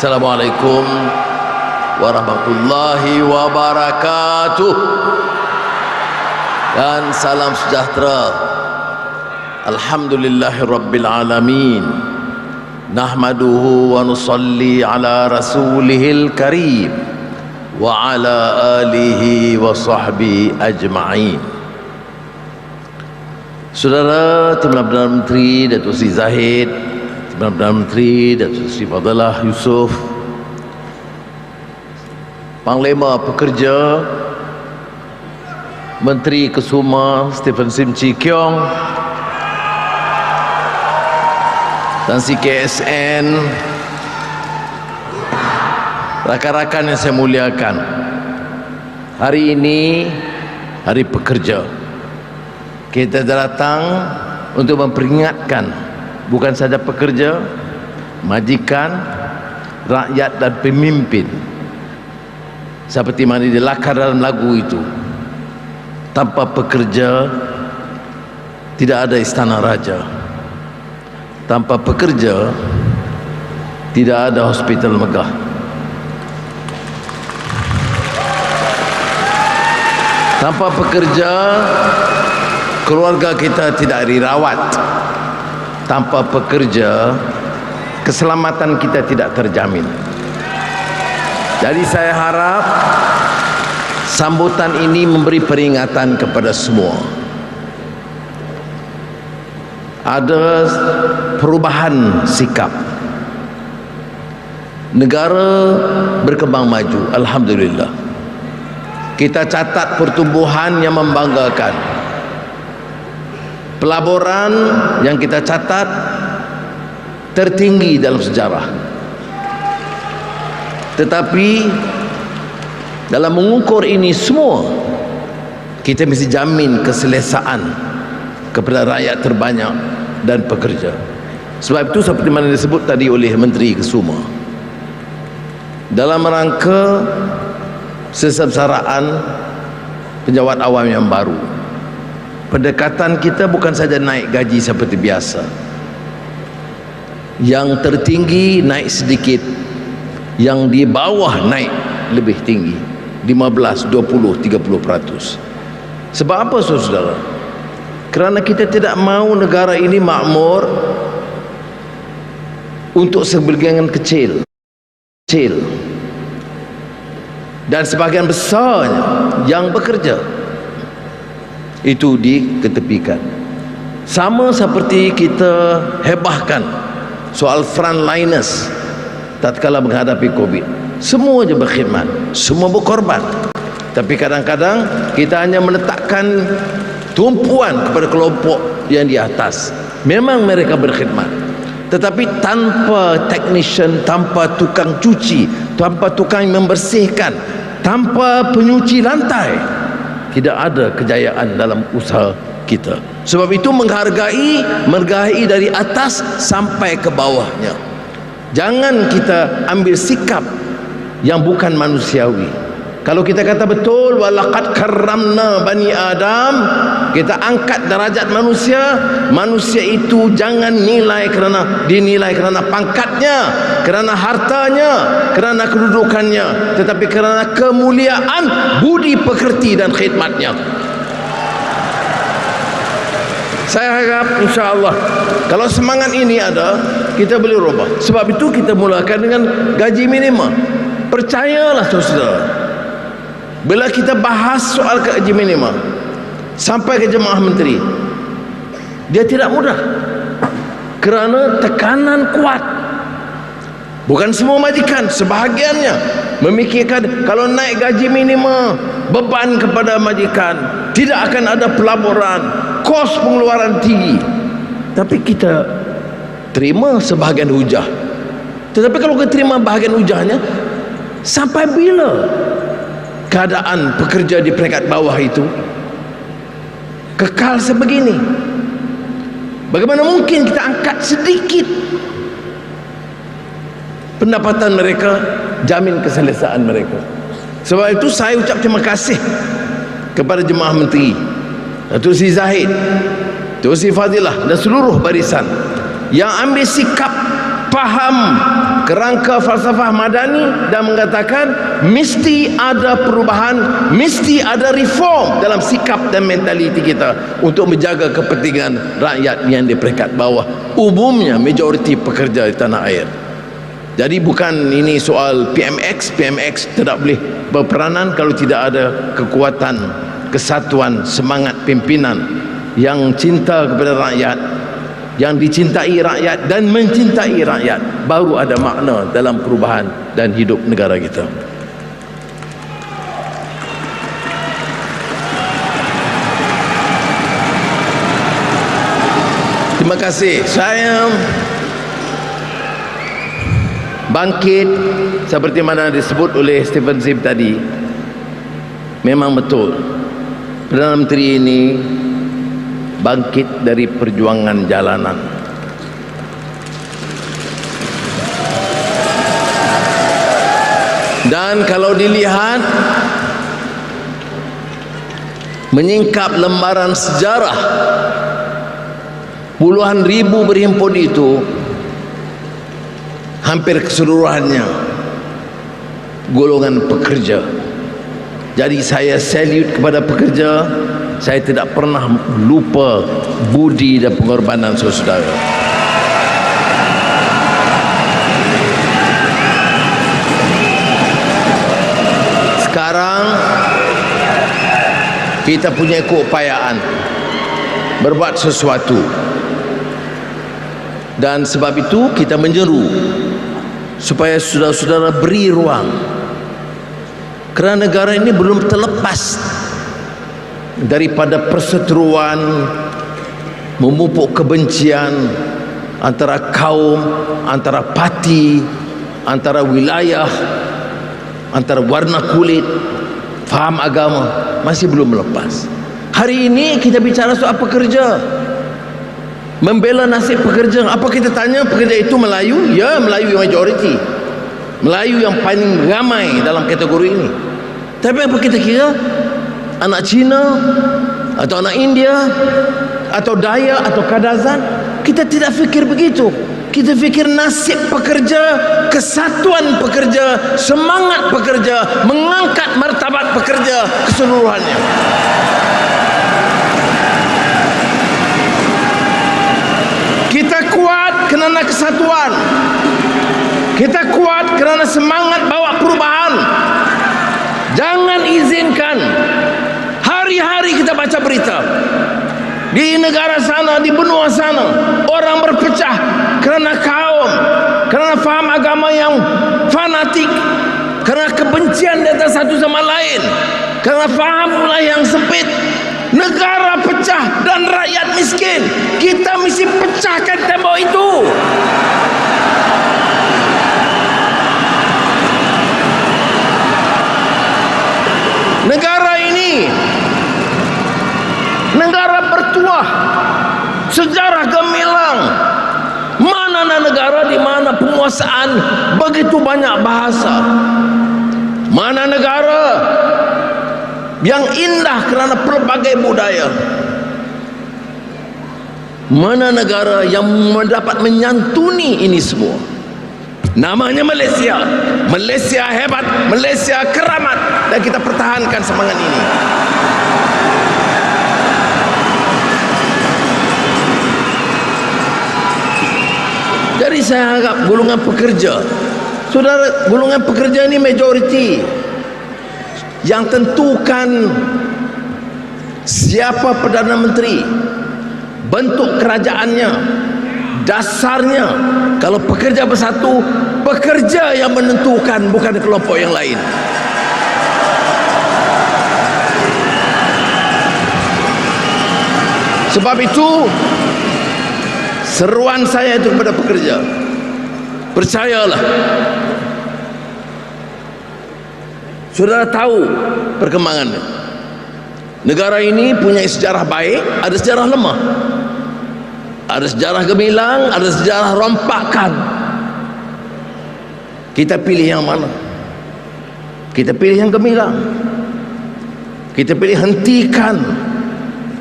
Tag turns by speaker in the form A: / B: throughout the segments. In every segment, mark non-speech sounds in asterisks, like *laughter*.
A: Assalamualaikum warahmatullahi wabarakatuh. Dan salam sejahtera. Alhamdulillahirabbil alamin. Nahmaduhu wa nusalli ala rasulihil karim wa ala alihi wa sahbihi ajma'in. Saudara Timbalan Menteri Datuk Seri Zahid Perdana Menteri Datuk Seri Fadalah Yusof. Panglima Pekerja Menteri Kesuma Stephen Sim Chee Kiong dan CKSN rakan-rakan yang saya muliakan hari ini hari pekerja. Kita datang untuk memperingatkan bukan saja pekerja majikan rakyat dan pemimpin. Seperti mana dilakar dalam lagu itu. Tanpa pekerja tidak ada istana raja. Tanpa pekerja tidak ada hospital megah. Tanpa pekerja keluarga kita tidak dirawat tanpa pekerja keselamatan kita tidak terjamin. Jadi saya harap sambutan ini memberi peringatan kepada semua. Ada perubahan sikap. Negara berkembang maju Alhamdulillah. Kita catat pertumbuhan yang membanggakan pelaburan yang kita catat tertinggi dalam sejarah. Tetapi dalam mengukur ini semua kita mesti jamin keselesaan kepada rakyat terbanyak dan pekerja. Sebab itu seperti mana disebut tadi oleh Menteri Kesuma dalam rangka sesebsaraan penjawat awam yang baru pendekatan kita bukan saja naik gaji seperti biasa. Yang tertinggi naik sedikit yang di bawah naik lebih tinggi 15, 20, 30 peratus. Sebab apa saudara? Kerana kita tidak mahu negara ini makmur untuk sebagian kecil kecil. Dan sebagian besarnya yang bekerja itu diketepikan. Sama seperti kita hebahkan soal frontliners tatkala menghadapi covid. Semua je berkhidmat semua berkorban. Tapi kadang-kadang kita hanya meletakkan tumpuan kepada kelompok yang di atas. Memang mereka berkhidmat. Tetapi tanpa technician tanpa tukang cuci tanpa tukang membersihkan tanpa penyuci lantai tidak ada kejayaan dalam usaha kita. Sebab itu menghargai menghargai dari atas sampai ke bawahnya. Jangan kita ambil sikap yang bukan manusiawi kalau kita kata betul walaqad karramna bani adam kita angkat derajat manusia manusia itu jangan nilai kerana dinilai kerana pangkatnya kerana hartanya kerana kedudukannya tetapi kerana kemuliaan budi pekerti dan khidmatnya. Saya harap insyaAllah kalau semangat ini ada kita boleh rubah. Sebab itu kita mulakan dengan gaji minimum. Percayalah saudara bila kita bahas soal gaji minimum sampai ke jemaah menteri dia tidak mudah. Kerana tekanan kuat. Bukan semua majikan sebahagiannya memikirkan kalau naik gaji minimum beban kepada majikan tidak akan ada pelaburan kos pengeluaran tinggi. Tapi kita terima sebahagian hujah. Tetapi kalau kita terima bahagian hujahnya sampai bila keadaan pekerja di peringkat bawah itu kekal sebegini. Bagaimana mungkin kita angkat sedikit pendapatan mereka jamin keselesaan mereka? Sebab itu saya ucap terima kasih kepada jemaah menteri Datuk Sri Zahid Datuk Sri Fadilah dan seluruh barisan yang ambil sikap faham kerangka falsafah madani dan mengatakan mesti ada perubahan, mesti ada reform dalam sikap dan mentaliti kita untuk menjaga kepentingan rakyat yang di peringkat bawah. Umumnya majoriti pekerja di tanah air. Jadi bukan ini soal PMX, PMX tidak boleh berperanan kalau tidak ada kekuatan, kesatuan, semangat pimpinan yang cinta kepada rakyat yang dicintai rakyat dan mencintai rakyat baru ada makna dalam perubahan dan hidup negara kita. Terima kasih. Saya bangkit seperti mana disebut oleh Stephen Zim tadi. Memang betul. Perdana Menteri ini bangkit dari perjuangan jalanan. Dan kalau dilihat menyingkap lembaran sejarah puluhan ribu berhimpun itu hampir keseluruhannya golongan pekerja. Jadi saya salute kepada pekerja saya tidak pernah lupa budi dan pengorbanan saudara sekarang kita punya keupayaan berbuat sesuatu. Dan sebab itu kita menyeru supaya saudara-saudara beri ruang. Kerana negara ini belum terlepas daripada perseteruan memupuk kebencian antara kaum, antara parti, antara wilayah, antara warna kulit, faham agama masih belum melepas. Hari ini kita bicara soal pekerja. Membela nasib pekerja. Apa kita tanya pekerja itu Melayu? Ya, Melayu yang majoriti. Melayu yang paling ramai dalam kategori ini. Tapi apa kita kira? Anak Cina atau anak India atau Daya atau Kadazan kita tidak fikir begitu. Kita fikir nasib pekerja kesatuan pekerja semangat pekerja mengangkat martabat pekerja keseluruhannya. Kita kuat kerana kesatuan. Kita kuat kerana semangat bawa perubahan kita di negara sana di benua sana orang berpecah kerana kaum kerana faham agama yang fanatik kerana kebencian di antara satu sama lain kerana faham mulai yang sempit. Negara pecah dan rakyat miskin kita mesti pecahkan tembok itu negara ini negara bertuah sejarah gemilang. Mana negara di mana penguasaan begitu banyak bahasa. Mana negara yang indah kerana pelbagai budaya. Mana negara yang mendapat menyantuni ini semua. Namanya Malaysia. Malaysia hebat Malaysia keramat. Dan kita pertahankan semangat ini Jadi saya harap golongan pekerja. Saudara, golongan pekerja ini majoriti. Yang tentukan Siapa Perdana Menteri Bentuk kerajaannya Dasarnya. Kalau pekerja bersatu Pekerja yang menentukan Bukan kelompok yang lain. Sebab itu seruan saya itu kepada pekerja. Percayalah. Saudara tahu perkembangannya. Negara ini punya sejarah baik ada sejarah lemah. Ada sejarah gemilang ada sejarah rompakan. Kita pilih yang mana? Kita pilih yang gemilang. Kita pilih hentikan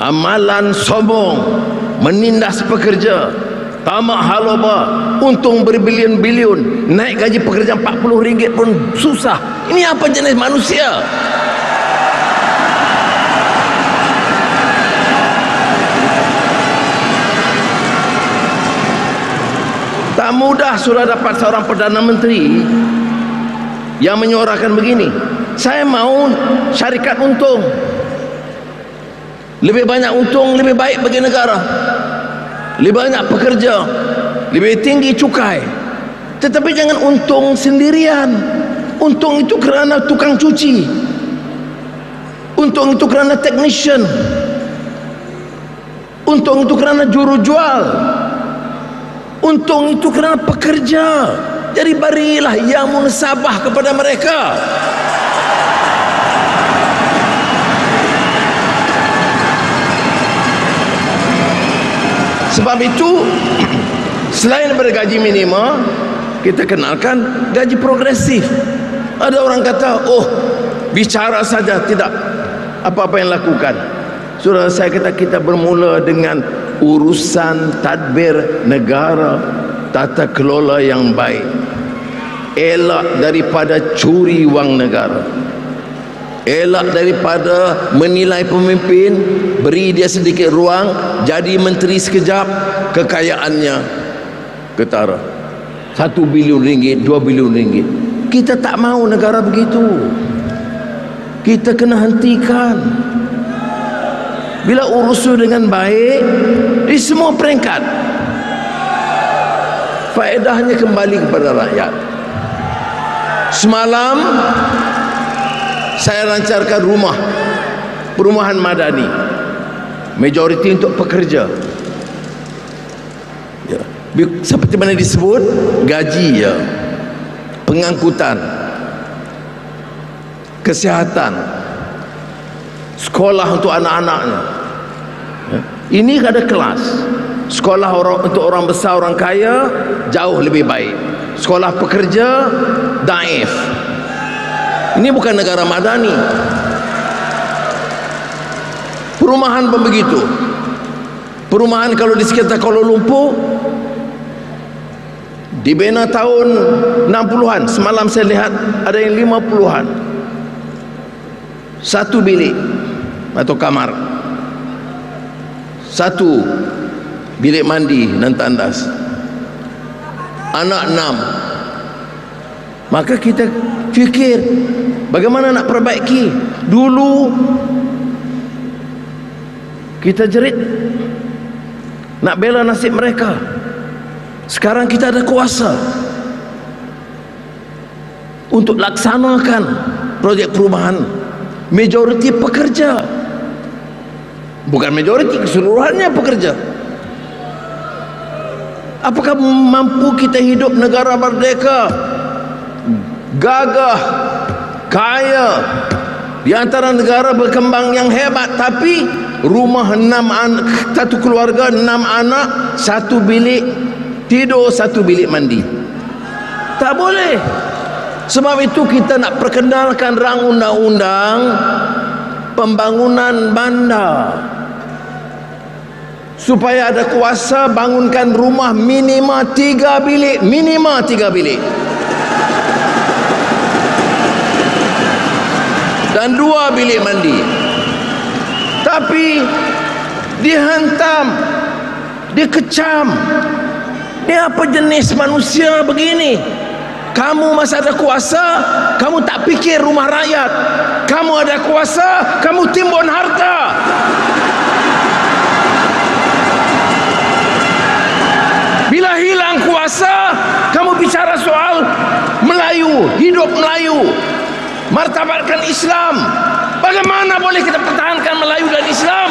A: amalan sombong menindas pekerja. Tamak haloba. Untung berbilion-bilion. Naik gaji pekerja RM40 pun susah. Ini apa jenis manusia? Tak mudah sudah dapat seorang Perdana Menteri yang menyuarakan begini. Saya mau syarikat untung lebih banyak untung lebih baik bagi negara. Lebih banyak pekerja. Lebih tinggi cukai. Tetapi jangan untung sendirian. Untung itu kerana tukang cuci. Untung itu kerana technician untung itu kerana juru jual. Untung itu kerana pekerja. Jadi berilah yang munsabah kepada mereka sebab itu *clears throat* selain bergaji minima kita kenalkan gaji progresif. Ada orang kata oh bicara saja tidak apa-apa yang lakukan. Saudara saya kata kita bermula dengan urusan tadbir negara tata kelola yang baik. Elak daripada curi wang negara elak daripada menilai pemimpin beri dia sedikit ruang jadi menteri sekejap kekayaannya ketara. Satu bilion ringgit dua bilion ringgit. Kita tak mau negara begitu. Kita kena hentikan. Bila urus dengan baik di semua peringkat faedahnya kembali kepada rakyat. Semalam saya lancarkan rumah. Perumahan madani. Majoriti untuk pekerja. Ya. seperti mana disebut? Gaji ya. Pengangkutan. Kesihatan. Sekolah untuk anak-anaknya. Ya. ini ada kelas. Sekolah orang, untuk orang besar orang kaya jauh lebih baik. Sekolah pekerja daif ini bukan negara madani. Perumahan pun begitu. Perumahan kalau di sekitar Kuala Lumpur dibina tahun 60-an. Semalam saya lihat ada yang 50-an. Satu bilik atau kamar. Satu bilik mandi dan tandas. Anak enam. Maka kita fikir bagaimana nak perbaiki? Dulu kita jerit nak bela nasib mereka. Sekarang kita ada kuasa untuk laksanakan projek perumahan majoriti pekerja bukan majoriti keseluruhannya pekerja. Apakah mampu kita hidup negara merdeka gagah kaya. Di antara negara berkembang yang hebat tapi rumah enam anak satu keluarga enam anak satu bilik tidur satu bilik mandi. Tak boleh. Sebab itu kita nak perkenalkan rang undang-undang pembangunan bandar. Supaya ada kuasa bangunkan rumah minima tiga bilik minima tiga bilik dan dua bilik mandi. Tapi dihantam dikecam ini apa jenis manusia begini? Kamu masih ada kuasa kamu tak fikir rumah rakyat. Kamu ada kuasa kamu timbun harta. Bila hilang kuasa kamu bicara soal Melayu hidup Melayu martabatkan Islam. Bagaimana boleh kita pertahankan Melayu dan Islam?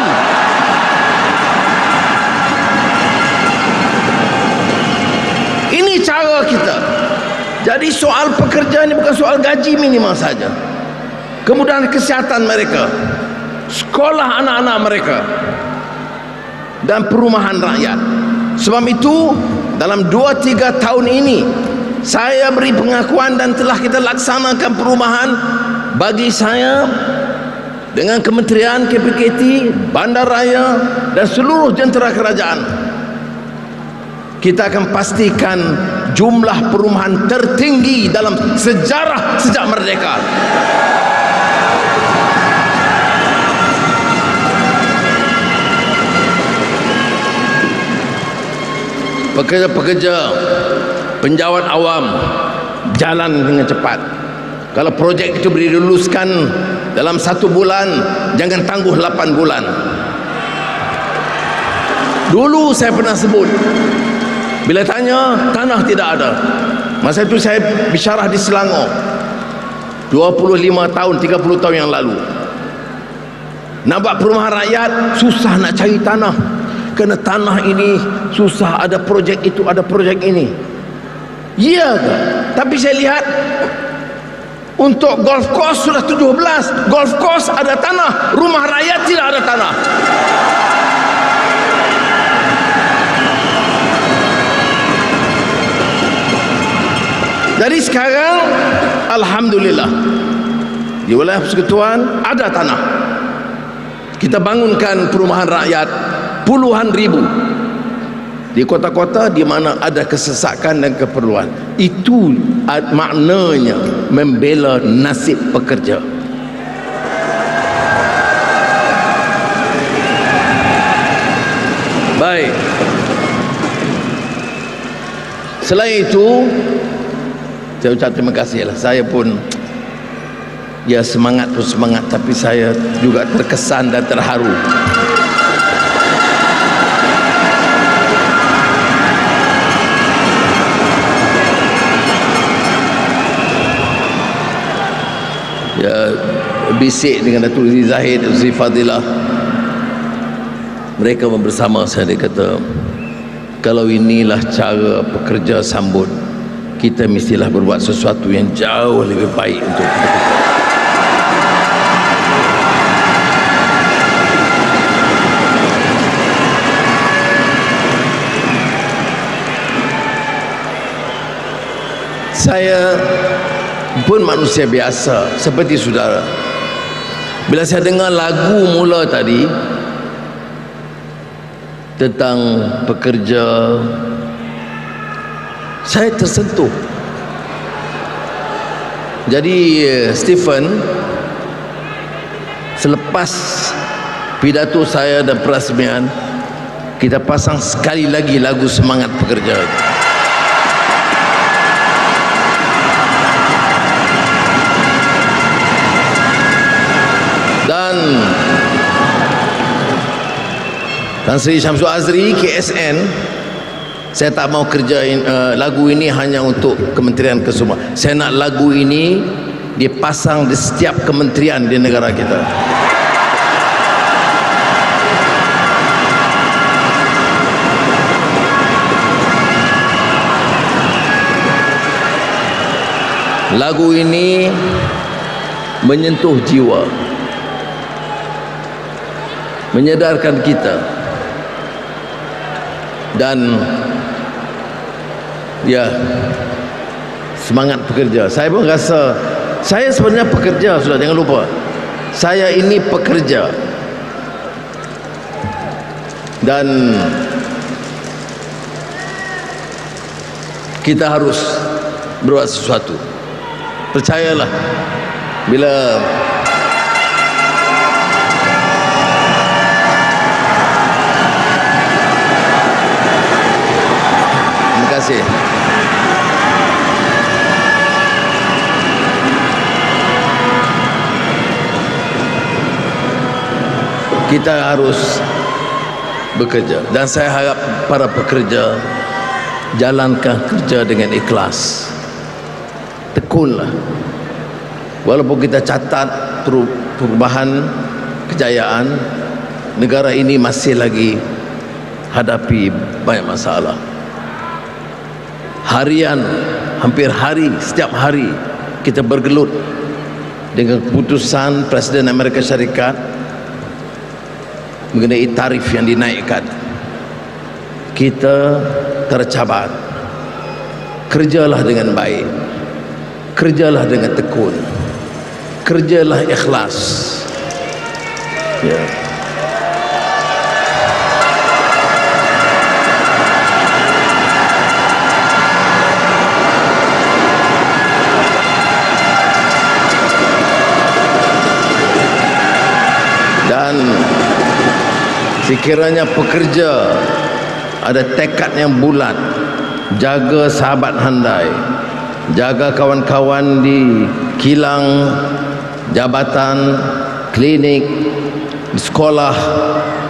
A: Ini cara kita. Jadi soal pekerjaan ini bukan soal gaji minimal saja. Kemudahan kesihatan mereka. Sekolah anak-anak mereka. Dan perumahan rakyat. Sebab itu dalam 2-3 tahun ini saya beri pengakuan dan telah kita laksanakan perumahan bagi saya dengan kementerian KPKT, bandar raya dan seluruh jentera kerajaan. Kita akan pastikan jumlah perumahan tertinggi dalam sejarah sejak merdeka. Pekerja-pekerja penjawat awam jalan dengan cepat. Kalau projek itu diluluskan dalam satu bulan jangan tangguh lapan bulan. Dulu saya pernah sebut bila tanya tanah tidak ada. Masa itu saya bisyarah di Selangor 25 tahun 30 tahun yang lalu. Nak buat perumahan rakyat susah nak cari tanah. Kerana tanah ini susah ada projek itu ada projek ini ke? Tapi saya lihat untuk golf course sudah 17 golf course ada tanah rumah rakyat tidak ada tanah. Dari sekarang Alhamdulillah. Di wilayah persekutuan ada tanah. Kita bangunkan perumahan rakyat puluhan ribu di kota-kota di mana ada kesesakan dan keperluan itu maknanya membela nasib pekerja. Baik. Selain itu saya ucap terima kasih lah. Saya pun ya semangat pun semangat tapi saya juga terkesan dan terharu ya bisik dengan Datuk Zee Zahid Zee Fadilah. Mereka bersama saya dia kata kalau inilah cara pekerja sambut kita mestilah berbuat sesuatu yang jauh lebih baik untuk pekerja saya pun manusia biasa seperti saudara. Bila saya dengar lagu mula tadi tentang pekerja saya tersentuh. Jadi Stephen selepas pidato saya dan perasmian kita pasang sekali lagi lagu semangat pekerja itu dan Tan Sri Syamsul Azri KSN saya tak mau kerjain uh, lagu ini hanya untuk Kementerian Kesuma saya nak lagu ini dipasang di setiap kementerian di negara kita. Lagu ini menyentuh jiwa menyedarkan kita. Dan ya semangat pekerja. Saya pun rasa saya sebenarnya pekerja sudah jangan lupa. Saya ini pekerja. Dan kita harus berbuat sesuatu. Percayalah bila Kita harus bekerja dan saya harap para pekerja jalankan kerja dengan ikhlas. Tekunlah. Walaupun kita catat perubahan kejayaan negara ini masih lagi hadapi banyak masalah harian hampir hari setiap hari kita bergelut dengan keputusan Presiden Amerika Syarikat mengenai tarif yang dinaikkan. Kita tercabat. Kerjalah dengan baik. Kerjalah dengan tekun. Kerjalah ikhlas. Ya. yeah. Sekiranya pekerja ada tekad yang bulat jaga sahabat handai jaga kawan-kawan di kilang jabatan klinik sekolah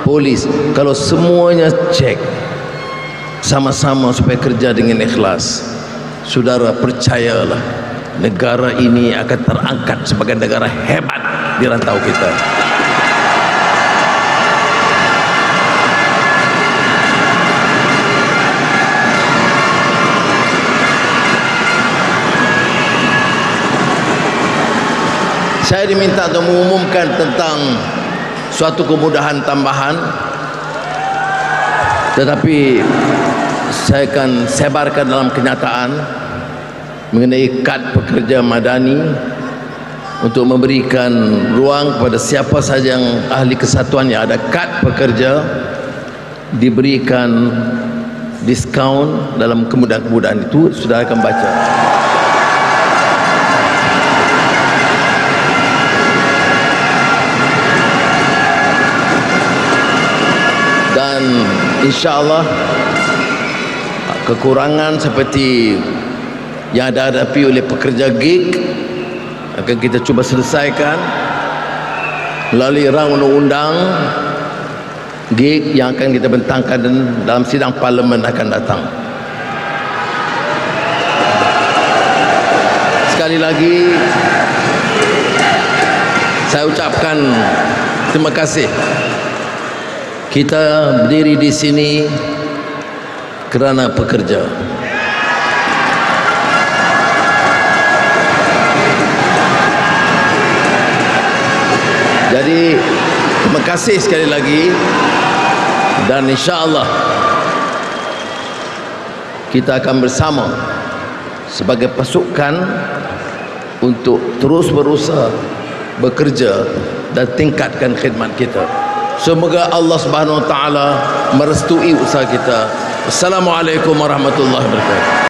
A: polis kalau semuanya cek sama-sama supaya kerja dengan ikhlas. Saudara percayalah negara ini akan terangkat sebagai negara hebat di rantau kita saya diminta untuk mengumumkan tentang suatu kemudahan tambahan. Tetapi saya akan sebarkan dalam kenyataan mengenai kad pekerja madani untuk memberikan ruang kepada siapa sahaja yang ahli kesatuan yang ada kad pekerja diberikan diskaun dalam kemudahan-kemudahan itu. Sudah akan baca dan insyaallah kekurangan seperti yang ada hadapi oleh pekerja gig akan kita cuba selesaikan melalui rang undang-undang gig yang akan kita bentangkan dalam sidang parlimen akan datang. Sekali lagi saya ucapkan terima kasih kita berdiri di sini kerana pekerja. Jadi terima kasih sekali lagi dan insya-Allah kita akan bersama sebagai pasukan untuk terus berusaha bekerja dan tingkatkan khidmat kita. Semoga Allah Subhanahu wa taala merestui usaha kita. Assalamualaikum warahmatullahi wabarakatuh.